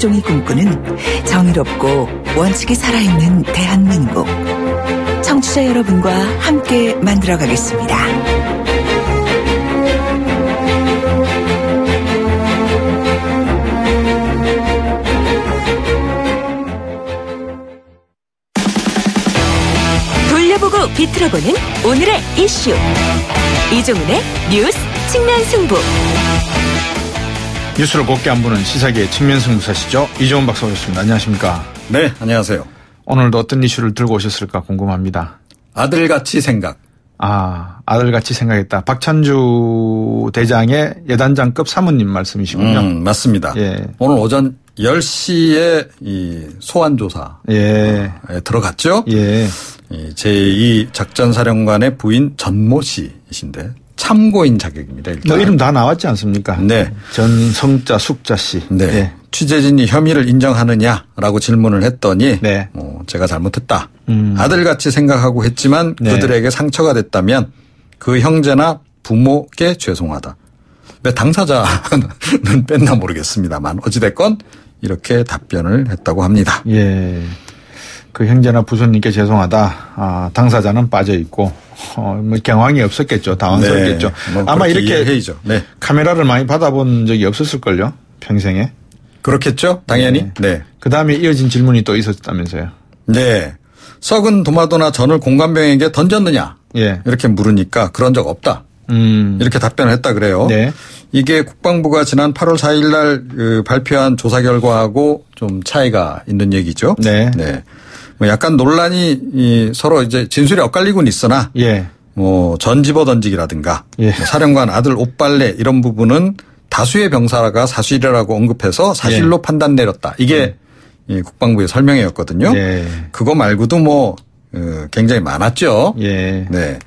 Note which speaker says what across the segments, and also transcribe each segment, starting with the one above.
Speaker 1: 김수종이 꿈꾸는 정의롭고 원칙이 살아있는 대한민국. 청취자 여러분과 함께 만들어 가겠습니다.
Speaker 2: 돌려보고 비틀어보는 오늘의 이슈. 이종훈의 뉴스 측면 승부.
Speaker 3: 뉴스를 곱게 안 보는 시사계의 측면 승 부사시죠. 이종훈 박사 오셨습니다. 안녕하십니까.
Speaker 4: 네, 안녕하세요.
Speaker 3: 오늘도 어떤 이슈를 들고 오셨을까 궁금합니다.
Speaker 4: 아들같이 생각.
Speaker 3: 아, 아들같이 생각했다. 박찬주 대장의 예단장급 사모님 말씀이시군요.
Speaker 4: 음, 맞습니다.
Speaker 3: 예.
Speaker 4: 오늘 오전 10시에 이 소환조사에
Speaker 3: 예.
Speaker 4: 들어갔죠?
Speaker 3: 예.
Speaker 4: 이 제2 작전사령관의 부인 전모 씨이신데 참고인 자격입니다. 일단.
Speaker 3: 너 이름 다 나왔지 않습니까?
Speaker 4: 네.
Speaker 3: 전성자 숙자 씨.
Speaker 4: 네.
Speaker 3: 예.
Speaker 4: 취재진이 혐의를 인정하느냐라고 질문을 했더니
Speaker 3: 네.
Speaker 4: 어, 제가 잘못했다.
Speaker 3: 음.
Speaker 4: 아들같이 생각하고 했지만
Speaker 3: 네.
Speaker 4: 그들에게 상처가 됐다면 그 형제나 부모께 죄송하다. 왜 당사자는 뺐나 모르겠습니다만 어찌됐건 이렇게 답변을 했다고 합니다.
Speaker 3: 예. 그 형제나 부모님께 죄송하다. 아, 당사자는 빠져 있고, 어, 뭐 경황이 없었겠죠. 당황스럽겠죠.
Speaker 4: 네. 뭐
Speaker 3: 아마 이렇게.
Speaker 4: 네.
Speaker 3: 카메라를 많이 받아본 적이 없었을 걸요. 평생에.
Speaker 4: 그렇겠죠? 당연히. 네.
Speaker 3: 그 다음에 이어진 질문이 또 있었다면서요.
Speaker 4: 네. 썩은 도마도나 전을 공관병에게 던졌느냐?
Speaker 3: 예.
Speaker 4: 이렇게 물으니까 그런 적 없다.
Speaker 3: 음.
Speaker 4: 이렇게 답변을 했다 그래요.
Speaker 3: 네.
Speaker 4: 이게 국방부가 지난 8월 4일 날그 발표한 조사 결과하고 좀 차이가 있는 얘기죠.
Speaker 3: 네.
Speaker 4: 뭐 약간 논란이 이 서로 이제 진술이 엇갈리고는 있으나
Speaker 3: 예.
Speaker 4: 뭐 전 집어 던지기라든가
Speaker 3: 예.
Speaker 4: 뭐 사령관 아들 옷빨래 이런 부분은 다수의 병사가 사실이라고 언급해서 사실로
Speaker 3: 예.
Speaker 4: 판단 내렸다. 이게 이 국방부의 설명이었거든요.
Speaker 3: 예.
Speaker 4: 그거 말고도 뭐 어, 굉장히 많았죠.
Speaker 3: 예.
Speaker 4: 네.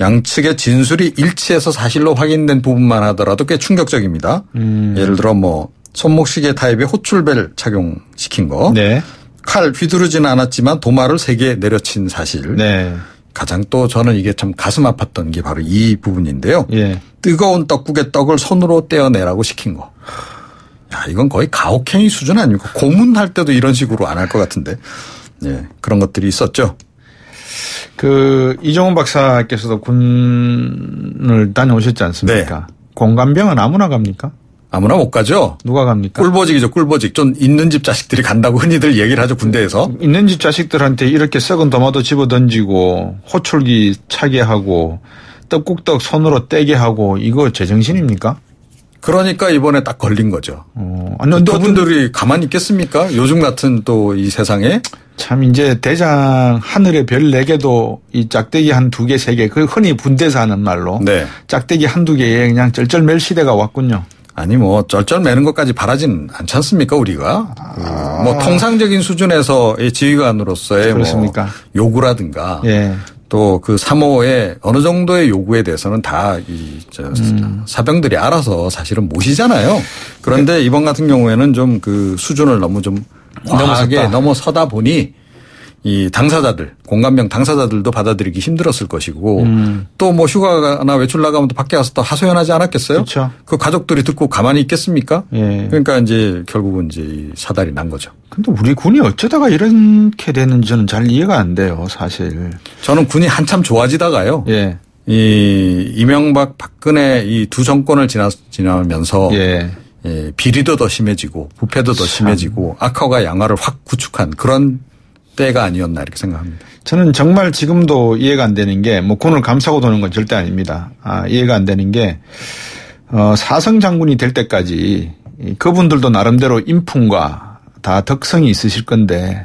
Speaker 4: 양측의 진술이 일치해서 사실로 확인된 부분만 하더라도 꽤 충격적입니다.
Speaker 3: 음.
Speaker 4: 예를 들어 뭐 손목시계 타입의 호출벨 착용시킨 거.
Speaker 3: 네.
Speaker 4: 칼 휘두르지는 않았지만 도마를 세개 내려친 사실.
Speaker 3: 네.
Speaker 4: 가장 또 저는 이게 참 가슴 아팠던 게 바로 이 부분인데요.
Speaker 3: 예.
Speaker 4: 뜨거운 떡국의 떡을 손으로 떼어내라고 시킨 거. 야, 이건 거의 가혹행위 수준 아닙니까? 고문할 때도 이런 식으로 안 할 것 같은데. 예, 그런 것들이 있었죠.
Speaker 3: 그 이종훈 박사께서도 군을 다녀오셨지 않습니까?
Speaker 4: 네.
Speaker 3: 공간병은 아무나 갑니까?
Speaker 4: 아무나 못 가죠.
Speaker 3: 누가 갑니까?
Speaker 4: 꿀보직이죠, 꿀보직. 좀 있는 집 자식들이 간다고 흔히들 얘기를 하죠, 군대에서.
Speaker 3: 있는 집 자식들한테 이렇게 썩은 도마도 집어 던지고 호출기 차게 하고 떡국떡 손으로 떼게 하고 이거 제정신입니까?
Speaker 4: 그러니까 이번에 딱 걸린 거죠.
Speaker 3: 어, 아니, 어떤-
Speaker 4: 그분들이 가만히 있겠습니까? 요즘 같은 또 이 세상에.
Speaker 3: 참 이제 대장 하늘에 별네 개도 이 짝대기 한 두 개, 세 개, 그 흔히 군대에서 하는 말로
Speaker 4: 네.
Speaker 3: 짝대기 한 두 개에 그냥 쩔쩔맬 시대가 왔군요.
Speaker 4: 아니 뭐 쩔쩔 매는 것까지 바라진 않지 않습니까 우리가 그뭐 통상적인 수준에서의 지휘관으로서의 뭐
Speaker 3: 그렇습니까?
Speaker 4: 요구라든가
Speaker 3: 예.
Speaker 4: 또그 사모의 어느 정도의 요구에 대해서는 다이저
Speaker 3: 음.
Speaker 4: 사병들이 알아서 사실은 모시잖아요. 그런데 이번 같은 경우에는 좀 그 수준을 너무 좀 과하게
Speaker 3: 넘어섰다.
Speaker 4: 넘어서다 보니 이 당사자들 공감병 당사자들도 받아들이기 힘들었을 것이고
Speaker 3: 음.
Speaker 4: 또뭐 휴가나 외출 나가면 또 밖에 가서 또 하소연하지 않았겠어요?
Speaker 3: 그렇죠.
Speaker 4: 그 가족들이 듣고 가만히 있겠습니까?
Speaker 3: 예.
Speaker 4: 그러니까 이제 결국은 이제 이 사달이 난 거죠.
Speaker 3: 근데 우리 군이 어쩌다가 이렇게 되는지 저는 잘 이해가 안 돼요, 사실.
Speaker 4: 저는 군이 한참 좋아지다가요.
Speaker 3: 예.
Speaker 4: 이 이명박 박근혜 이 두 정권을 지나 지나면서
Speaker 3: 예.
Speaker 4: 예, 비리도 더 심해지고 부패도 더 심해지고 악화가 양화를 확 구축한 그런 때가 아니었나 이렇게 생각합니다.
Speaker 3: 저는 정말 지금도 이해가 안 되는 게, 뭐, 군을 감싸고 도는 건 절대 아닙니다. 아, 이해가 안 되는 게, 어, 사성 장군이 될 때까지 이 그분들도 나름대로 인품과 다 덕성이 있으실 건데,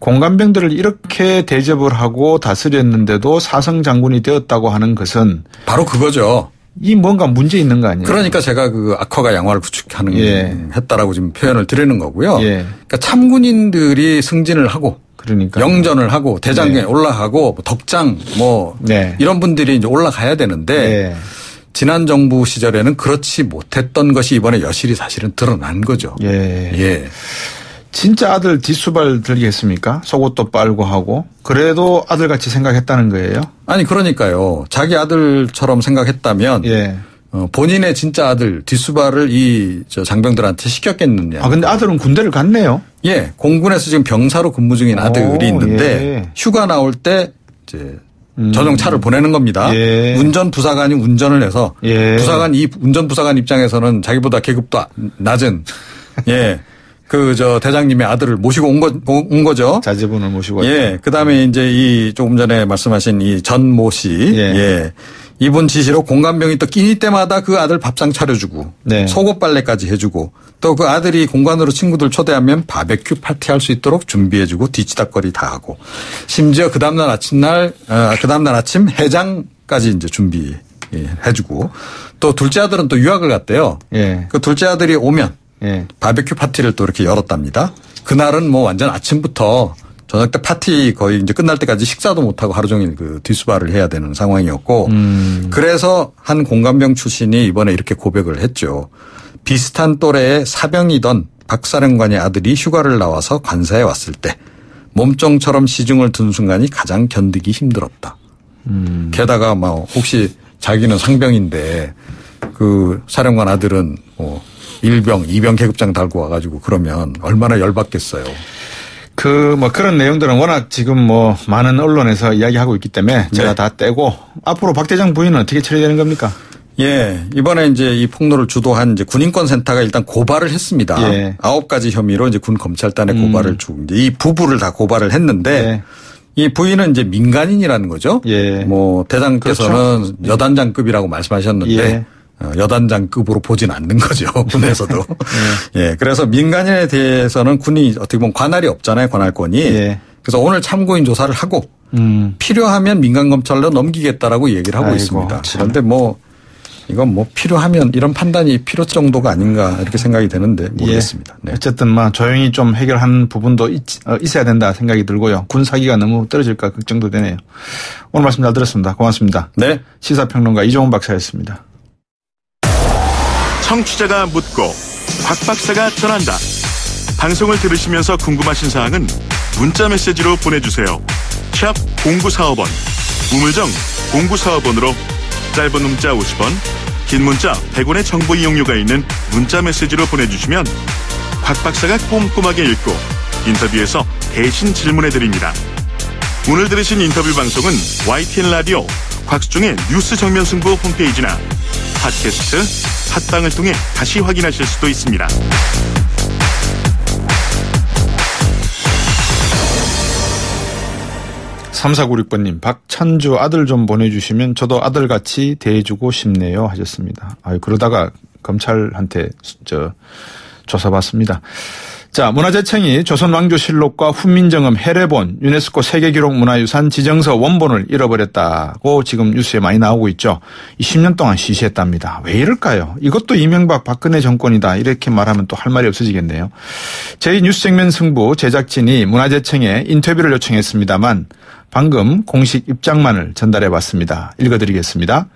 Speaker 3: 공간병들을 이렇게 대접을 하고 다스렸는데도 사성 장군이 되었다고 하는 것은
Speaker 4: 바로 그거죠.
Speaker 3: 이 뭔가 문제 있는 거 아니에요?
Speaker 4: 그러니까 제가 그 악화가 양화를 구축하는
Speaker 3: 예.
Speaker 4: 했다라고 지금 표현을 드리는 거고요.
Speaker 3: 예.
Speaker 4: 그러니까 참군인들이 승진을 하고
Speaker 3: 그러니까.
Speaker 4: 영전을 하고 대장에
Speaker 3: 네.
Speaker 4: 올라가고 뭐 덕장 뭐
Speaker 3: 네.
Speaker 4: 이런 분들이 이제 올라가야 되는데
Speaker 3: 예.
Speaker 4: 지난 정부 시절에는 그렇지 못했던 것이 이번에 여실히 사실은 드러난 거죠.
Speaker 3: 예.
Speaker 4: 예.
Speaker 3: 진짜 아들 뒷수발 들겠습니까? 속옷도 빨고 하고. 그래도 아들같이 생각했다는 거예요?
Speaker 4: 아니 그러니까요. 자기 아들처럼 생각했다면
Speaker 3: 예.
Speaker 4: 어, 본인의 진짜 아들 뒷수발을 이저 장병들한테 시켰겠느냐.
Speaker 3: 아, 근데 아들은 군대를 갔네요.
Speaker 4: 예, 공군에서 지금 병사로 근무 중인 아들이
Speaker 3: 오,
Speaker 4: 있는데
Speaker 3: 예.
Speaker 4: 휴가 나올 때 이제 전용 차를 보내는 겁니다.
Speaker 3: 음. 예.
Speaker 4: 운전 부사관이 운전을 해서
Speaker 3: 예.
Speaker 4: 부사관 이 운전 부사관 입장에서는 자기보다 계급도 아- 낮은 예. 그 저 대장님의 아들을 모시고 온, 거, 온 거죠.
Speaker 3: 자제분을 모시고.
Speaker 4: 예. 그다음에 이제 이 조금 전에 말씀하신 이 전 모 씨.
Speaker 3: 예.
Speaker 4: 예. 이분 지시로 공관병이 또 끼니 때마다 그 아들 밥상 차려주고
Speaker 3: 네.
Speaker 4: 속옷 빨래까지 해주고 또 그 아들이 공관으로 친구들 초대하면 바베큐 파티 할 수 있도록 준비해주고 뒤치다거리 다 하고 심지어 그 다음날 아침날 어, 그 다음날 아침 해장까지 이제 준비 해주고 또 둘째 아들은 또 유학을 갔대요.
Speaker 3: 예.
Speaker 4: 그 둘째 아들이 오면
Speaker 3: 예.
Speaker 4: 바베큐 파티를 또 이렇게 열었답니다. 그날은 뭐 완전 아침부터 저녁 때 파티 거의 이제 끝날 때까지 식사도 못하고 하루 종일 그 뒷수발을 해야 되는 상황이었고 그래서 한 공관병 출신이 이번에 이렇게 고백을 했죠. 비슷한 또래의 사병이던 박사령관의 아들이 휴가를 나와서 관사에 왔을 때 몸종처럼 시중을 든 순간이 가장 견디기 힘들었다. 게다가 뭐 혹시 자기는 상병인데 그 사령관 아들은 뭐 일병, 이병 계급장 달고 와가지고 그러면 얼마나 열받겠어요.
Speaker 3: 그 뭐 그런 내용들은 워낙 지금 뭐 많은 언론에서 이야기하고 있기 때문에 제가
Speaker 4: 네.
Speaker 3: 다 떼고 앞으로 박 대장 부인은 어떻게 처리되는 겁니까?
Speaker 4: 예, 이번에 이제 이 폭로를 주도한 이제 군인권 센터가 일단 고발을 했습니다.
Speaker 3: 예.
Speaker 4: 아홉 가지 혐의로 이제 군 검찰단에 고발을 주고 이제 이 부부를 다 고발을 했는데
Speaker 3: 네.
Speaker 4: 이 부인은 이제 민간인이라는 거죠.
Speaker 3: 예.
Speaker 4: 뭐 대장께서는 여단장급이라고 말씀하셨는데
Speaker 3: 예.
Speaker 4: 어, 여단장급으로 보진 않는 거죠. 군에서도. 예. 그래서 민간인에 대해서는 군이 어떻게 보면 관할이 없잖아요. 관할권이.
Speaker 3: 예.
Speaker 4: 그래서 오늘 참고인 조사를 하고
Speaker 3: 음.
Speaker 4: 필요하면 민간 검찰로 넘기겠다라고 얘기를 하고
Speaker 3: 아이고,
Speaker 4: 있습니다.
Speaker 3: 참.
Speaker 4: 그런데 뭐 이건 뭐 필요하면 이런 판단이 필요 정도가 아닌가 이렇게 생각이 되는데 모르겠습니다.
Speaker 3: 예.
Speaker 4: 네.
Speaker 3: 어쨌든 뭐 조용히 좀 해결한 부분도 있, 어, 있어야 된다 생각이 들고요. 군 사기가 너무 떨어질까 걱정도 되네요. 오늘 말씀 잘 들었습니다. 고맙습니다.
Speaker 4: 네.
Speaker 3: 시사평론가 이종훈 박사였습니다.
Speaker 5: 청취자가 묻고 박 박사가 전한다. 방송을 들으시면서 궁금하신 사항은 문자 메시지로 보내주세요. 샵 0945번 우물정 0945번으로 짧은 문자 50원 긴 문자 100원의 정보 이용료가 있는 문자 메시지로 보내주시면 박 박사가 꼼꼼하게 읽고 인터뷰에서 대신 질문해드립니다. 오늘 들으신 인터뷰 방송은 YTN 라디오 곽수중의 뉴스 정면 승부 홈페이지나 팟캐스트 팟빵을 통해 다시 확인하실 수도 있습니다.
Speaker 3: 삼사구육번님 박찬주 아들 좀 보내주시면 저도 아들같이 대해주고 싶네요 하셨습니다. 아 그러다가 검찰한테 수- 저 조사받습니다. 자 문화재청이 조선왕조실록과 훈민정음 해례본 유네스코 세계기록 문화유산 지정서 원본을 잃어버렸다고 지금 뉴스에 많이 나오고 있죠. 20년 동안 시시했답니다. 왜 이럴까요? 이것도 이명박 박근혜 정권이다 이렇게 말하면 또 할 말이 없어지겠네요. 저희 뉴스정면 승부 제작진이 문화재청에 인터뷰를 요청했습니다만 방금 공식 입장만을 전달해 봤습니다. 읽어드리겠습니다.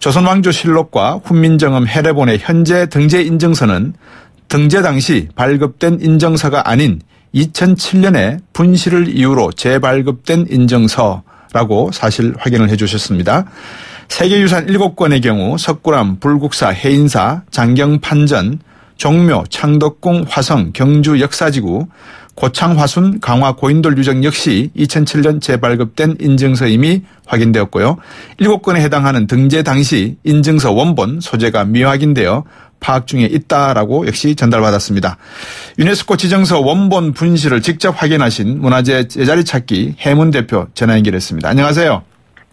Speaker 3: 조선왕조실록과 훈민정음 해례본의 현재 등재 인증서는 등재 당시 발급된 인정서가 아닌 2007년에 분실을 이유로 재발급된 인정서라고 사실 확인을 해 주셨습니다. 세계유산 7건의 경우 석굴암, 불국사, 해인사, 장경판전, 종묘, 창덕궁, 화성, 경주 역사지구, 고창화순, 강화 고인돌 유적 역시 2007년 재발급된 인증서임이 확인되었고요. 7건에 해당하는 등재 당시 인증서 원본 소재가 미확인되어 파악 중에 있다라고 역시 전달받았습니다. 유네스코 지정서 원본 분실을 직접 확인하신 문화재 제자리 찾기 해문 대표 전화 연결했습니다. 안녕하세요.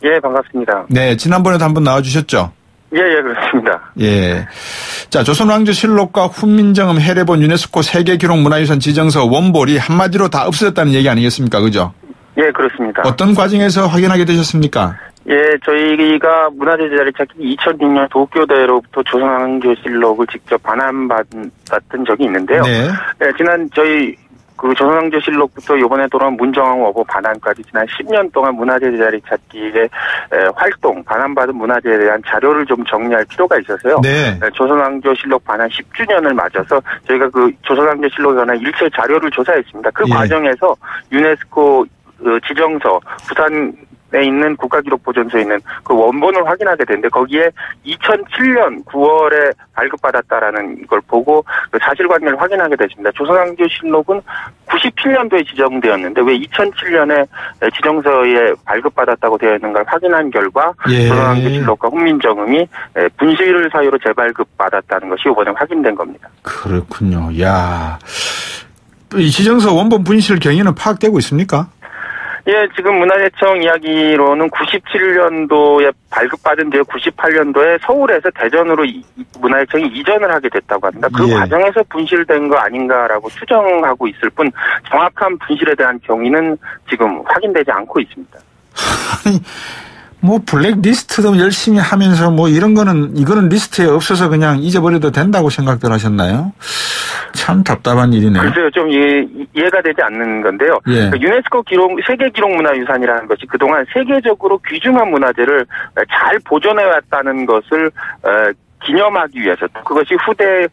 Speaker 6: 예, 반갑습니다.
Speaker 3: 네, 지난번에도 한번 나와주셨죠?
Speaker 6: 예, 예, 그렇습니다.
Speaker 3: 예. 자, 조선왕조실록과 훈민정음 해례본 유네스코 세계기록문화유산 지정서 원본이 한마디로 다 없어졌다는 얘기 아니겠습니까? 그죠?
Speaker 6: 예, 그렇습니다.
Speaker 3: 어떤 과정에서 확인하게 되셨습니까?
Speaker 6: 예, 저희가 문화재 자리 찾기 2006년 도쿄대로부터 조선왕조실록을 직접 반환받았던 적이 있는데요.
Speaker 3: 네.
Speaker 6: 예, 지난 저희 그 조선왕조실록부터 이번에 돌아온 문정왕 어보 반환까지 지난 10년 동안 문화재 자리 찾기의 에, 활동, 반환받은 문화재에 대한 자료를 좀 정리할 필요가 있어서요.
Speaker 3: 네.
Speaker 6: 네, 조선왕조실록 반환 10주년을 맞아서 저희가 그 조선왕조실록에 관한 일체 자료를 조사했습니다. 그
Speaker 3: 예.
Speaker 6: 과정에서 유네스코 어, 지정서 부산 있는 국가기록보존소에 있는 그 원본을 확인하게 되는데 거기에 2007년 9월에 발급받았다라는 걸 보고 그 사실관계를 확인하게 되십니다. 조선왕조 실록은 97년도에 지정되었는데 왜 2007년에 지정서에 발급받았다고 되어 있는 걸 확인한 결과
Speaker 3: 예.
Speaker 6: 조선왕조 실록과 훈민정음이 분실 사유로 재발급받았다는 것이 이번에 확인된 겁니다.
Speaker 3: 그렇군요. 야. 이 지정서 원본 분실 경위는 파악되고 있습니까?
Speaker 6: 예, 지금 문화재청 이야기로는 97년도에 발급받은 뒤에 98년도에 서울에서 대전으로 이- 이 문화재청이 이전을 하게 됐다고 합니다. 그
Speaker 3: 예.
Speaker 6: 과정에서 분실된 거 아닌가라고 추정하고 있을 뿐 정확한 분실에 대한 경위는 지금 확인되지 않고 있습니다.
Speaker 3: 뭐 블랙리스트도 열심히 하면서 뭐 이런 거는 이거는 리스트에 없어서 그냥 잊어버려도 된다고 생각들 하셨나요? 참 답답한 일이네요.
Speaker 6: 글쎄요, 좀 이해, 이해가 되지 않는 건데요.
Speaker 3: 예.
Speaker 6: 그 유네스코 기록, 세계 기록 문화유산이라는 것이 그동안 세계적으로 귀중한 문화재를 잘 보존해 왔다는 것을 어, 기념하기 위해서 또 그것이 후대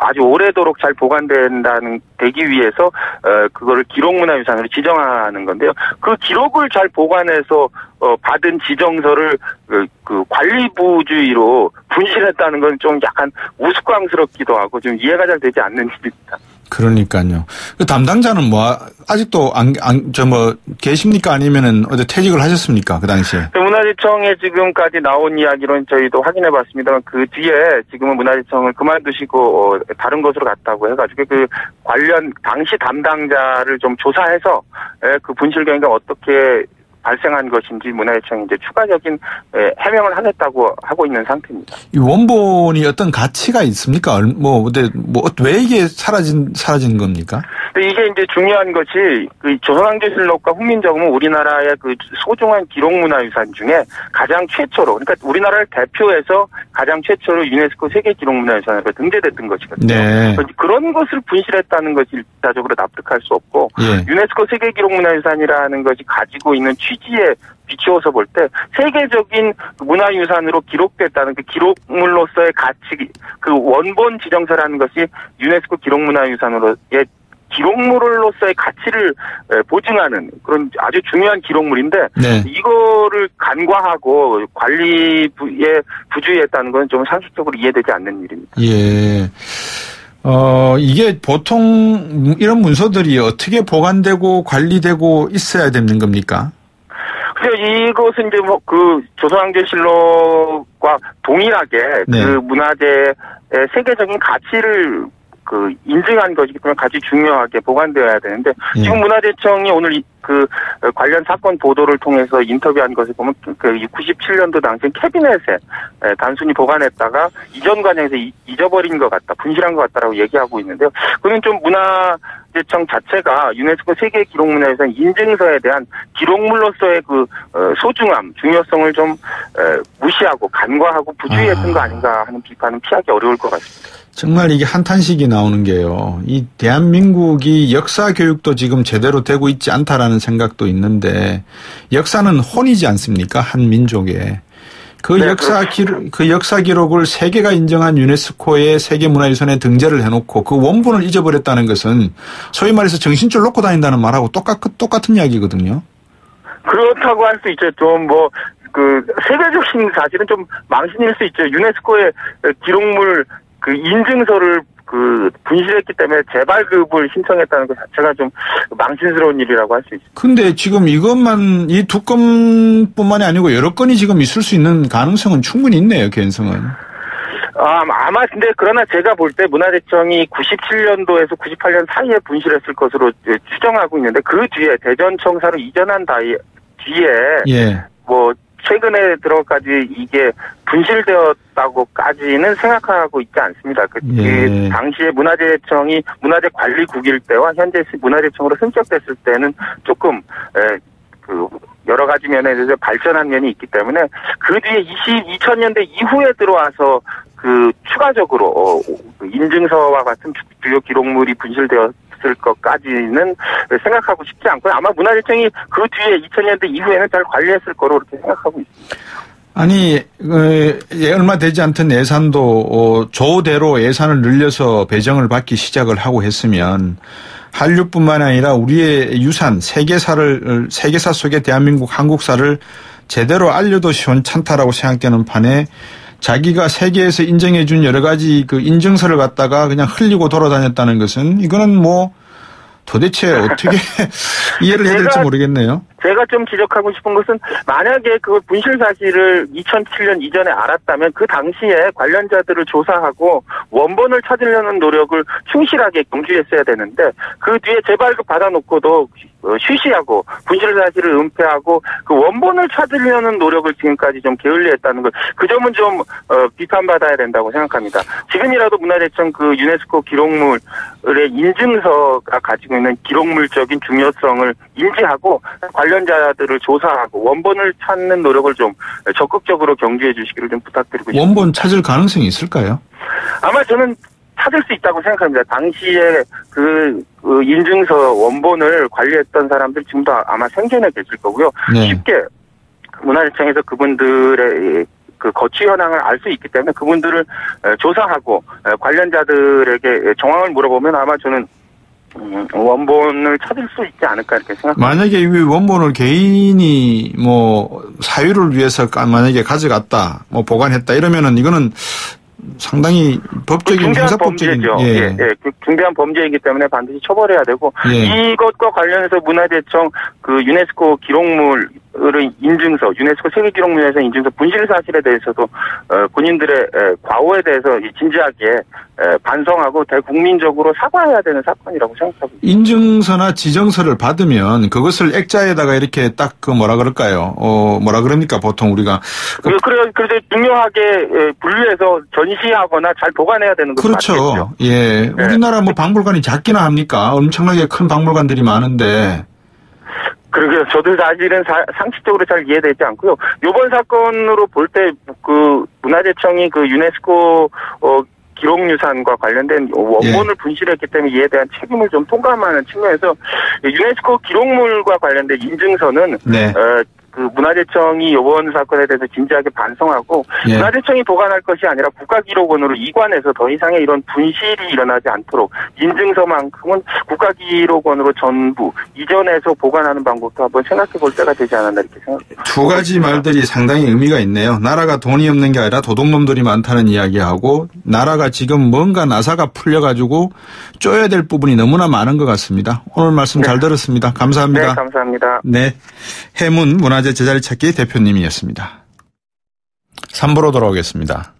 Speaker 6: 아주 오래도록 잘 보관된다는 되기 위해서 어 그거를 기록문화유산으로 지정하는 건데요. 그 기록을 잘 보관해서 어 받은 지정서를 그, 그 관리부주의로 분실했다는 건 좀 약간 우스꽝스럽기도 하고 좀 이해가 잘 되지 않는 일입니다.
Speaker 3: 그러니까요. 그 담당자는 뭐 아직도 안저뭐 계십니까 아니면은 어제 퇴직을 하셨습니까 그 당시에?
Speaker 6: 문화재청에 지금까지 나온 이야기로는 저희도 확인해 봤습니다만 그 뒤에 지금은 문화재청을 그만두시고 어, 다른 곳으로 갔다고 해가지고 그 관련 당시 담당자를 좀 조사해서 에, 그 분실 경위가 어떻게 발생한 것인지 문화재청이 이제 추가적인 에, 해명을 하겠다고 하고 있는 상태입니다.
Speaker 3: 이 원본이 어떤 가치가 있습니까? 얼- 뭐 근데 뭐 왜 이게 사라진 사라진 겁니까?
Speaker 6: 이게 이제 중요한 것이 그 조선왕조실록과 훈민정음은 우리나라의 그 소중한 기록문화유산 중에 가장 최초로 그러니까 우리나라를 대표해서 가장 최초로 유네스코 세계 기록문화유산으로 등재됐던 것이거든요.
Speaker 3: 네.
Speaker 6: 그런 것을 분실했다는 것이 일차적으로 납득할 수 없고
Speaker 3: 예.
Speaker 6: 유네스코 세계 기록문화유산이라는 것이 가지고 있는 취 지에 비추어서 볼 때 세계적인 문화유산으로 기록됐다는 그 기록물로서의 가치, 그 원본 지정서라는 것이 유네스코 기록문화유산으로의 기록물로서의 가치를 에, 보증하는 그런 아주 중요한 기록물인데
Speaker 3: 네.
Speaker 6: 이거를 간과하고 관리부에 부주의했다는 건 좀 상식적으로 이해되지 않는 일입니다.
Speaker 3: 예. 어, 이게 보통 이런 문서들이 어떻게 보관되고 관리되고 있어야 되는 겁니까?
Speaker 6: 그래서 이것은 이제 뭐 그 조선왕조실록과 동일하게
Speaker 3: 네.
Speaker 6: 그 문화재의 세계적인 가치를 그 인증한 것이기 때문에 가치 중요하게 보관되어야 되는데
Speaker 3: 예.
Speaker 6: 지금 문화재청이 오늘 이- 그 관련 사건 보도를 통해서 인터뷰한 것을 보면 그 97년도 당시 캐비넷에 에, 단순히 보관했다가 이전 과정에서 이- 잊어버린 것 같다, 분실한 것 같다라고 얘기하고 있는데요. 그는 좀 문화재청 자체가 유네스코 세계 기록문화유산 인증서에 대한 기록물로서의 그 어, 소중함, 중요성을 좀 에, 무시하고 간과하고 부주의했던
Speaker 3: 아.
Speaker 6: 거 아닌가 하는 비판은 피하기 어려울 것 같습니다.
Speaker 3: 정말 이게 한탄식이 나오는 게요. 이 대한민국이 역사 교육도 지금 제대로 되고 있지 않다라는 생각도 있는데 역사는 혼이지 않습니까? 한 민족에. 그
Speaker 6: 네,
Speaker 3: 역사 기록, 그 역사 기록을 세계가 인정한 유네스코의 세계문화유산에 등재를 해놓고 그 원본을 잊어버렸다는 것은 소위 말해서 정신줄 놓고 다닌다는 말하고 똑같, 똑같은 이야기거든요.
Speaker 6: 그렇다고 할 수 있죠. 좀 뭐, 그, 세계적인 사실은 좀 망신일 수 있죠. 유네스코의 기록물 그 인증서를 그 분실했기 때문에 재발급을 신청했다는 것 자체가 좀 망신스러운 일이라고 할 수 있습니다.
Speaker 3: 근데 지금 이것만 이 두 건뿐만이 아니고 여러 건이 지금 있을 수 있는 가능성은 충분히 있네요, 개연성은.
Speaker 6: 아, 아마 근데 그러나 제가 볼 때 문화재청이 97년도에서 98년 사이에 분실했을 것으로 추정하고 있는데 그 뒤에 대전청사로 이전한 다이, 뒤에
Speaker 3: 예.
Speaker 6: 뭐 최근에 들어까지 이게 분실되었다고까지는 생각하고 있지 않습니다. 그,
Speaker 3: 예.
Speaker 6: 그 당시에 문화재청이 문화재 관리국일 때와 현재 문화재청으로 승격됐을 때는 조금 에, 그 여러 가지 면에 대해서 발전한 면이 있기 때문에 그 뒤에 20, 2000년대 이후에 들어와서 그 추가적으로 어, 그 인증서와 같은 주- 주요 기록물이 분실되었 을 것까지는 생각하고 싶지 않고요. 아마 문화재청이 그 뒤에 2000년대 이후에는 잘 관리했을 거로 그렇게 생각하고 있습니다.
Speaker 3: 아니 어, 예, 얼마 되지 않던 예산도 어, 조대로 예산을 늘려서 배정을 받기 시작을 하고 했으면 한류뿐만 아니라 우리의 유산 세계사를 세계사 속의 대한민국 한국사를 제대로 알려도 시원찮다라고 생각되는 판에 자기가 세계에서 인정해 준 여러 가지 그 인증서를 갖다가 그냥 흘리고 돌아다녔다는 것은 이거는 뭐 도대체 어떻게 이해를 해야 될지 모르겠네요.
Speaker 6: 제가 좀 지적하고 싶은 것은 만약에 그 분실 사실을 2007년 이전에 알았다면 그 당시에 관련자들을 조사하고 원본을 찾으려는 노력을 충실하게 경주했어야 되는데 그 뒤에 재발급 받아놓고도 어, 쉬쉬하고 분실 사실을 은폐하고 그 원본을 찾으려는 노력을 지금까지 좀 게을리했다는 것그 점은 좀 어, 비판받아야 된다고 생각합니다. 지금이라도 문화재청 그 유네스코 기록물의 인증서가 가지고 있는 기록물적인 중요성을 인지하고 관 련자들을 조사하고 원본을 찾는 노력을 좀 적극적으로 경주해 주시기를 좀 부탁드리고 싶습니다.
Speaker 3: 원본 찾을 가능성이 있을까요?
Speaker 6: 아마 저는 찾을 수 있다고 생각합니다. 당시에 그, 그 인증서 원본을 관리했던 사람들 지금도 아마 생존해 계실 거고요.
Speaker 3: 네.
Speaker 6: 쉽게 문화재청에서 그분들의 그 거취 현황을 알 수 있기 때문에 그분들을 에, 조사하고 에, 관련자들에게 정황을 물어보면 아마 저는 음, 원본을 찾을 수 있지 않을까 이렇게 생각합니다.
Speaker 3: 만약에 이 원본을 개인이 뭐 사유를 위해서 가- 만약에 가져갔다, 뭐 보관했다 이러면은 이거는 상당히 법적인 형사법적인
Speaker 6: 범죄죠. 예, 예. 그 중대한 범죄이기 때문에 반드시 처벌해야 되고
Speaker 3: 예.
Speaker 6: 이것과 관련해서 문화재청 그 유네스코 기록물 의 인증서, 유네스코 세계기록물에서 인증서 분실 사실에 대해서도 어, 본인들의 에, 과오에 대해서 이 진지하게 에, 반성하고 대국민적으로 사과해야 되는 사건이라고 생각합니다.
Speaker 3: 인증서나 지정서를 받으면 그것을 액자에다가 이렇게 딱 그 뭐라 그럴까요? 어 뭐라 그럽니까 보통 우리가 그-
Speaker 6: 그, 그래, 그래도 중요하게 에, 분류해서 전시하거나 잘 보관해야 되는 맞겠죠.
Speaker 3: 그렇죠. 예. 우리나라 뭐 박물관이 작기나 합니까? 엄청나게 큰 박물관들이 많은데.
Speaker 6: 그러게요. 저도 사실은 사- 상식적으로 잘 이해되지 않고요. 이번 사건으로 볼 때 그 문화재청이 그 유네스코 어, 기록유산과 관련된 원본을 분실했기 때문에 이에 대한 책임을 좀 통감하는 측면에서 유네스코 기록물과 관련된 인증서는
Speaker 3: 네.
Speaker 6: 어, 그 문화재청이 이번 사건에 대해서 진지하게 반성하고
Speaker 3: 예.
Speaker 6: 문화재청이 보관할 것이 아니라 국가기록원으로 이관해서 더 이상의 이런 분실이 일어나지 않도록 인증서만큼은 국가기록원으로 전부 이전해서 보관하는 방법도 한번 생각해 볼 때가 되지 않았나 이렇게 생각합니다.
Speaker 3: 두 가지 말들이 상당히 의미가 있네요. 나라가 돈이 없는 게 아니라 도둑놈들이 많다는 이야기하고 나라가 지금 뭔가 나사가 풀려가지고 쪼야 될 부분이 너무나 많은 것 같습니다. 오늘 말씀 잘 들었습니다.
Speaker 6: 네,
Speaker 3: 감사합니다.
Speaker 6: 감사합니다.
Speaker 3: 네. 해문 문화재 제자리 찾기 대표님이었습니다. 3부로 돌아오겠습니다.